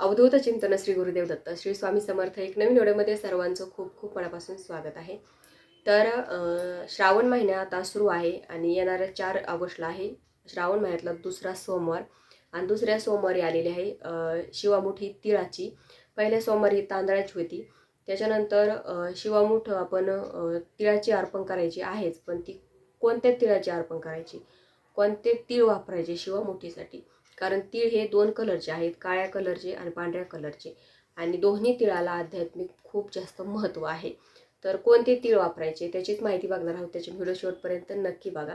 अवधूत चिंतन श्री गुरुदेव दत्त. श्री स्वामी समर्थ एक नवीन व्हिडिओमध्ये सर्वांचं खूप खूप मनापासून स्वागत आहे. तर श्रावण महिना आता सुरू आहे आणि येणाऱ्या चार ऑगस्टला आहे. श्रावण महिन्यातला दुसरा सोमवार आणि दुसऱ्या सोमवारी आलेली आहे शिवामुठी शिवामुठ ही तिळाची. पहिल्या सोमवारी तांदळाची होती. त्याच्यानंतर शिवामुठ आपण तिळाची अर्पण करायची आहेच पण ती कोणत्या तिळाची अर्पण करायची? कोणते तीळ वापरायचे शिवामुठीसाठी? कारण तीळ हे दोन कलरचे आहेत काळ्या कलरचे आणि पांढऱ्या कलरचे. आणि दोन्ही तिळाला आध्यात्मिक खूप जास्त महत्त्व आहे. तर कोणते तीळ वापरायचे त्याचीच माहिती बघणार आहोत त्याचे व्हिडिओ शेवटपर्यंत नक्की बघा.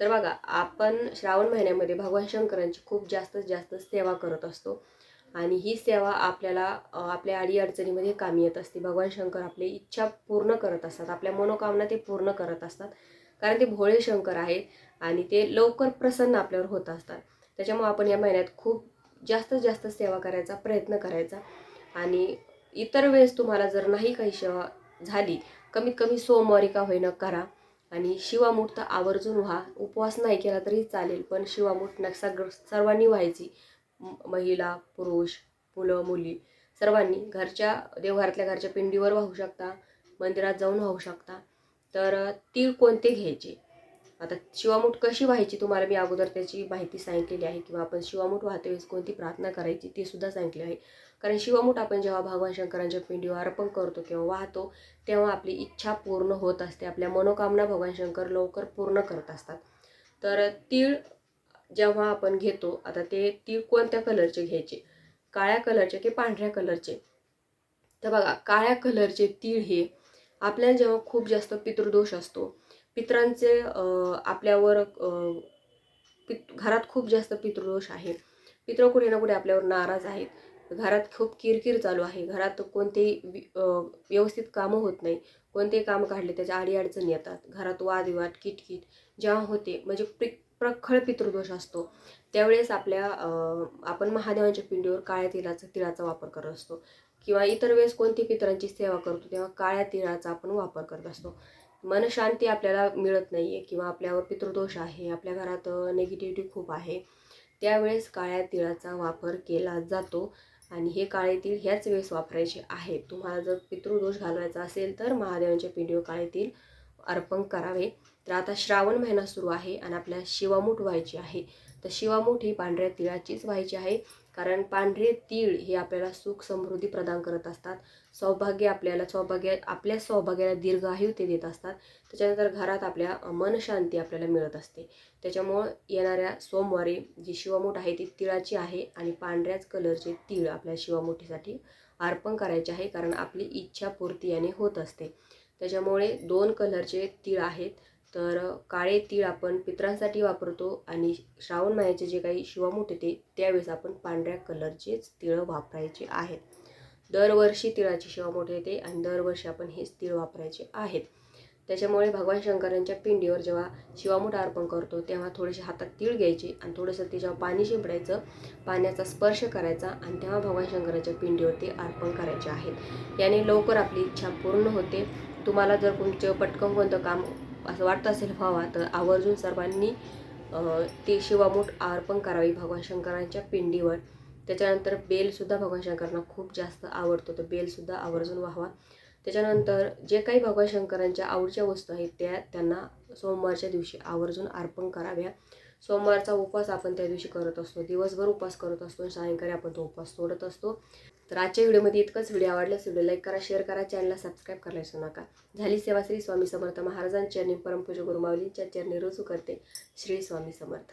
तर बघा आपण श्रावण महिन्यामध्ये भगवान शंकरांची खूप जास्त जास्त सेवा करत असतो. आणि ही सेवा आपल्याला आपल्या अडीअडचणीमध्ये कामी येत असते. भगवान शंकर आपली इच्छा पूर्ण करत असतात आपल्या मनोकामना ते पूर्ण करत असतात. कारण ते भोळे शंकर आहेत आणि ते लवकर प्रसन्न आपल्यावर होत असतात. त्याच्यामुळं आपण या महिन्यात खूप जास्तीत जास्त सेवा करायचा प्रयत्न करायचा. आणि इतर वेळेस तुम्हाला जर नाही काही सेवा झाली कमीत कमी सोमवारी का होईना करा. आणि शिवामूठ तर आवर्जून व्हा. उपवास नाही केला तरी चालेल पण शिवामूठ न सर्वांनी व्हायची. महिला पुरुष मुलं मुली सर्वांनी घरच्या देवघरातल्या घरच्या पिंडीवर वाहू शकता मंदिरात जाऊन वाहू शकता. तर ती कोणते घ्यायचे? आता शिवामूठ कशी व्हायची तुम्हाला मी अगोदर त्याची माहिती सांगितलेली आहे किंवा आपण शिवामूठ वाहते वेळेस कोणती प्रार्थना करायची ती सुद्धा सांगितली आहे. कारण शिवामूठ आपण जेव्हा भगवान शंकरांच्या पिंडीवर अर्पण करतो किंवा वाहतो तेव्हा आपली इच्छा पूर्ण होत असते. आपल्या मनोकामना भगवान शंकर लवकर पूर्ण करत असतात. तर तीळ जेव्हा आपण घेतो आता ते तीळ कोणत्या कलरचे घ्यायचे? काळ्या कलरचे की पांढऱ्या कलरचे तर बघा काळ्या कलरचे तीळ हे आपल्याला जेव्हा खूप जास्त पितृदोष असतो पित्रांचे आपल्यावर पित घरात खूप जास्त पितृदोष आहे पित्र कुठे ना कुठे आपल्यावर नाराज आहेत. घरात खूप किरकिर चालू आहे. घरात कोणतेही व्यवस्थित कामं होत नाही. कोणतेही काम काढले त्याच्या अडीअडचणी येतात. घरात वादविवाद किटकिट जेव्हा होते म्हणजे प्रि प्रखळ पितृदोष असतो. त्यावेळेस आपल्या आपण महादेवांच्या पिंडीवर काळ्या तिळाचा तिळाचा वापर करत असतो. किंवा इतर वेळेस कोणती पितरांची सेवा करतो तेव्हा काळ्या तिळाचा आपण वापर करत असतो. मनशांती आपल्याला मिळत नाही आहे किंवा आपल्यावर पितृदोष आहे आपल्या घरात निगेटिव्हिटी खूप आहे त्यावेळेस काळ्या तिळाचा वापर केला जातो आणि हे काळे तीळ ह्याच वेळेस वापरायचे आहे. तुम्हाला जर पितृदोष घालवायचा असेल तर महादेवांच्या पिंडीवर काळे तीळ अर्पण करावे. तर आता श्रावण महिना सुरू आहे आणि आपल्याला शिवामूठ व्हायची आहे. तर शिवामूठ ही पांढऱ्या तिळाचीच व्हायची आहे. कारण पांढरे तीळ हे आपल्याला सुख समृद्धी प्रदान करत असतात. सौभाग्य आपल्याला सौभाग्य आपल्या सौभाग्याला दीर्घायू ते देत असतात. त्याच्यानंतर घरात आपल्या मनशांती आपल्याला मिळत असते. त्याच्यामुळं येणाऱ्या सोमवारी जी शिवामूठ आहे ती तिळाची आहे आणि पांढऱ्याच कलरचे तीळ आपल्या शिवामुठीसाठी अर्पण करायचे आहे कारण आपली इच्छा पूर्ती याने होत असते. त्याच्यामुळे दोन कलरचे तीळ आहेत. तर काळे तीळ आपण पित्रांसाठी वापरतो आणि श्रावण महिन्याचे जे काही शिवामूठ येते त्यावेळेस आपण पांढऱ्या कलरचेच तिळं वापरायचे आहेत. दरवर्षी तिळाची शिवामोठ येते आणि दरवर्षी आपण हेच तीळ वापरायचे आहेत. त्याच्यामुळे भगवान शंकरांच्या पिंडीवर जेव्हा शिवामूठ अर्पण करतो तेव्हा थोडेसे हातात तीळ घ्यायचे आणि थोडंसं त्याच्यावर पाणी शिंपडायचं पाण्याचा स्पर्श करायचा आणि तेव्हा भगवान शंकराच्या पिंडीवर ते अर्पण करायचे आहेत. याने लवकर आपली इच्छा पूर्ण होते. तुम्हाला जर तुमचं पटकन कोणतं काम असं वाटत असेल व्हावा तर आवर्जून सर्वांनी ती ते शिवामूठ अर्पण करावी भगवान शंकरांच्या पिंडीवर. त्याच्यानंतर बेलसुद्धा भगवान शंकरांना खूप जास्त आवडतो तर बेलसुद्धा आवर्जून व्हावा. त्याच्यानंतर जे काही भगवान शंकरांच्या आवडीच्या वस्तू आहेत त्या त्यांना सोमवारच्या दिवशी आवर्जून अर्पण कराव्या. सोमवारचा उपवास आपण त्या दिवशी करत असतो. दिवसभर उपवास करत असतो सायंकाळी आपण तो उपवास सोडत असतो. तर आजच्या व्हिडिओमध्ये इतकंच. व्हिडिओ आवडल्यास व्हिडिओ लाईक करा शेअर करा चॅनलला सबस्क्राईब करायला विसरू नका. झाली सेवा श्री स्वामी समर्थ महाराजांच्या चरणी परमपूज गुरुमावलींच्या चरणी रुजू करते. श्री स्वामी समर्थ.